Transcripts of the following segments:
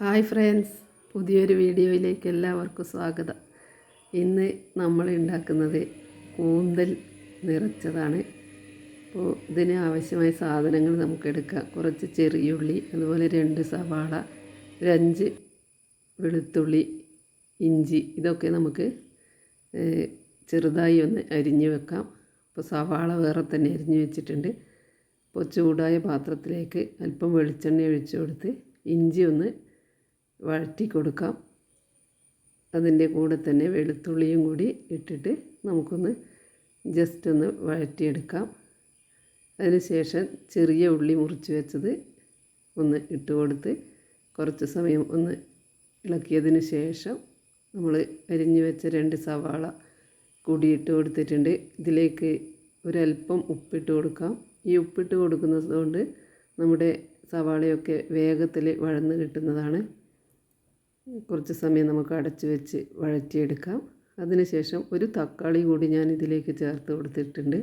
Hi friends പുതിയൊരു വീഡിയോയിലേക്ക് എല്ലാവർക്കും സ്വാഗതം. ഇന്ന് നമ്മൾ ഉണ്ടാക്കുന്നത് കൂന്തൽ നിറച്ചതാണ്. അപ്പോൾ ഇതിന് ആവശ്യമായ സാധനങ്ങൾ നമുക്ക് എടുക്കാം. കുറച്ച് ചെറിയുള്ളി അതുപോലെ രണ്ട് സവാള രഞ്ച് വെളുത്തുള്ളി ഇഞ്ചി ഇതൊക്കെ നമുക്ക് ചെറുതായി ഒന്ന് അരിഞ്ഞു വെക്കാം. അപ്പോൾ സവാള വേറെ തന്നെ അരിഞ്ഞു വെച്ചിട്ടുണ്ട്. അപ്പോൾ ചൂടായ പാത്രത്തിലേക്ക് അല്പം വെളിച്ചെണ്ണ ഒഴിച്ചു കൊടുത്ത് ഇഞ്ചി ഒന്ന് വഴറ്റി കൊടുക്കാം അതിന്റെ കൂടെ തന്നെ വെളുത്തുള്ളിയും കൂടി ഇട്ടിട്ട് നമുക്കൊന്ന് ജസ്റ്റ് ഒന്ന് വഴറ്റിയെടുക്കാം. അതിനുശേഷം ചെറിയ ഉള്ളി മുറിച്ച് വെച്ചത് ഒന്ന് ഇട്ട് കൊടുത്ത് കുറച്ച് സമയം ഒന്ന് ഇളക്കിയതിന് ശേഷം നമ്മൾ അരിഞ്ഞു വെച്ച രണ്ട് സവാള കൂടി ഇട്ട് കൊടുത്തിട്ടുണ്ട്. ഇതിലേക്ക് ഒരല്പം ഉപ്പിട്ട് കൊടുക്കാം. ഈ ഉപ്പിട്ട് കൊടുക്കുന്നത് കൊണ്ട് നമ്മുടെ സവാളയൊക്കെ വേഗത്തിൽ വഴന്ന് കിട്ടുന്നതാണ്. കുറച്ച് സമയം നമുക്ക് അടച്ചു വെച്ച് വഴറ്റിയെടുക്കാം. അതിനുശേഷം ഒരു തക്കാളി കൂടി ഞാൻ ഇതിലേക്ക് ചേർത്ത് കൊടുത്തിട്ടുണ്ട്.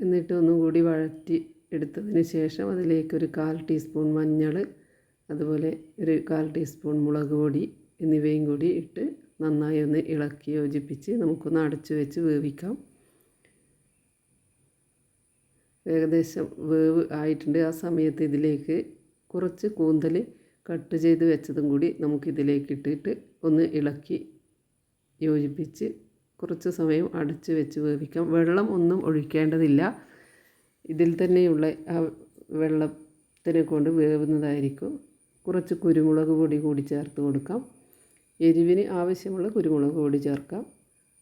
എന്നിട്ട് ഒന്നും കൂടി വഴറ്റി എടുത്തതിന് ശേഷം അതിലേക്ക് ഒരു കാൽ ടീസ്പൂൺ മഞ്ഞൾ അതുപോലെ ഒരു കാൽ ടീസ്പൂൺ മുളക് പൊടി എന്നിവയും കൂടി ഇട്ട് നന്നായി ഒന്ന് ഇളക്കി യോജിപ്പിച്ച് നമുക്കൊന്ന് അടച്ചു വെച്ച് വേവിക്കാം. ഏകദേശം വേവ് ആയിട്ടുണ്ട്. ആ സമയത്ത് ഇതിലേക്ക് കുറച്ച് കൂന്തൽ കട്ട് ചെയ്ത് വെച്ചതും കൂടി നമുക്കിതിലേക്ക് ഇട്ടിട്ട് ഒന്ന് ഇളക്കി യോജിപ്പിച്ച് കുറച്ച് സമയം അടച്ച് വെച്ച് വേവിക്കാം. വെള്ളം ഒന്നും ഒഴിക്കേണ്ടതില്ല. ഇതിൽ തന്നെയുള്ള ആ വെള്ളത്തിനെ കൊണ്ട് വേവുന്നതായിരിക്കും. കുറച്ച് കുരുമുളക് പൊടി കൂടി ചേർത്ത് കൊടുക്കാം. എരിവിന് ആവശ്യമുള്ള കുരുമുളക് പൊടി ചേർക്കാം.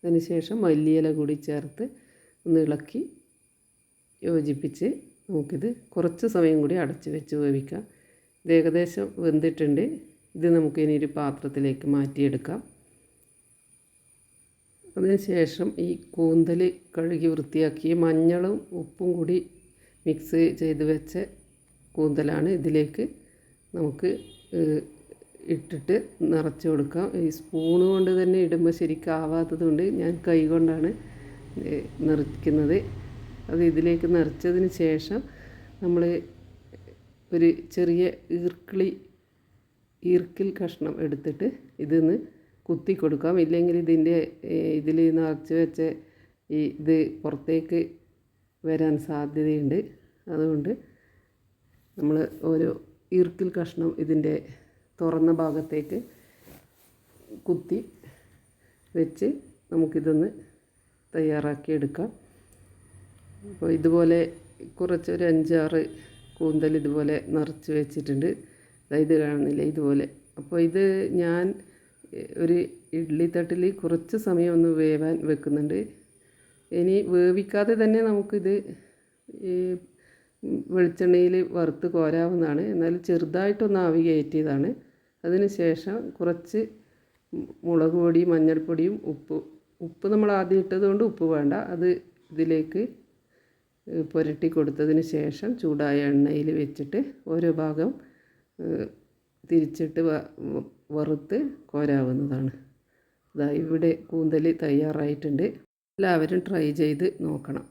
അതിനുശേഷം മല്ലിയില കൂടി ചേർത്ത് ഒന്ന് ഇളക്കി യോജിപ്പിച്ച് നമുക്കിത് കുറച്ച് സമയം കൂടി അടച്ച് വെച്ച് വേവിക്കാം. ഇത് ഏകദേശം വെന്തിട്ടുണ്ട്. ഇത് നമുക്ക് ഇനി ഒരു പാത്രത്തിലേക്ക് മാറ്റിയെടുക്കാം. അതിനുശേഷം ഈ കൂന്തൽ കഴുകി വൃത്തിയാക്കി മഞ്ഞളും ഉപ്പും കൂടി മിക്സ് ചെയ്ത് വെച്ച കൂന്തലാണ് ഇതിലേക്ക് നമുക്ക് ഇട്ടിട്ട് നിറച്ച് കൊടുക്കാം. ഈ സ്പൂണ് കൊണ്ട് തന്നെ ഇടുമ്പോൾ ശരിക്കാവാത്തത് കൊണ്ട് ഞാൻ കൈ കൊണ്ടാണ് നിറയ്ക്കുന്നത്. അത് ഇതിലേക്ക് നിറച്ചതിന് ശേഷം നമ്മൾ ഒരു ചെറിയ ഈർക്കിളി ഈർക്കിൽ കഷ്ണം എടുത്തിട്ട് ഇതിന്ന് കുത്തി കൊടുക്കാം. ഇല്ലെങ്കിൽ ഇതിന്റെ ഇതിൽ നിറച്ച് വെച്ച ഈ ഇത് പുറത്തേക്ക് വരാൻ സാധ്യതയുണ്ട്. അതുകൊണ്ട് നമ്മൾ ഓരോ ഈർക്കിൽ കഷ്ണം ഇതിന്റെ തുറന്ന ഭാഗത്തേക്ക് കുത്തി വെച്ച് നമുക്കിതൊന്ന് തയ്യാറാക്കി എടുക്കാം അപ്പോൾ ഇതുപോലെ കുറച്ചൊരു അഞ്ചാറ് കൂന്തൽ ഇതുപോലെ നിറച്ച് വെച്ചിട്ടുണ്ട്. ഇത് കാണുന്നില്ല? ഇതുപോലെ. അപ്പോൾ ഇത് ഞാൻ ഒരു ഇഡ്ഡലി തട്ടിൽ കുറച്ച് സമയം ഒന്ന് വേവാൻ വെക്കുന്നുണ്ട്. ഇനി വേവിക്കാതെ തന്നെ നമുക്കിത് ഈ വെളിച്ചെണ്ണയിൽ വറുത്ത് കോരാവുന്നതാണ്. എന്നാൽ ചെറുതായിട്ടൊന്ന് ആവി കയറ്റിയതാണ്. അതിന് ശേഷം കുറച്ച് മുളക് പൊടി മഞ്ഞൾപ്പൊടിയും ഉപ്പ് ഉപ്പ് നമ്മൾ ആദ്യം ഇട്ടതുകൊണ്ട് ഉപ്പ് വേണ്ട. അത് ഇതിലേക്ക് പുരട്ടി കൊടുത്തതിന് ശേഷം ചൂടായ എണ്ണയിൽ വെച്ചിട്ട് ഓരോ ഭാഗം തിരിച്ചിട്ട് വറുത്ത് കോരാവുന്നതാണ്. ഇതാ ഇവിടെ കൂന്തൽ തയ്യാറായിട്ടുണ്ട്. എല്ലാവരും ട്രൈ ചെയ്ത് നോക്കണം.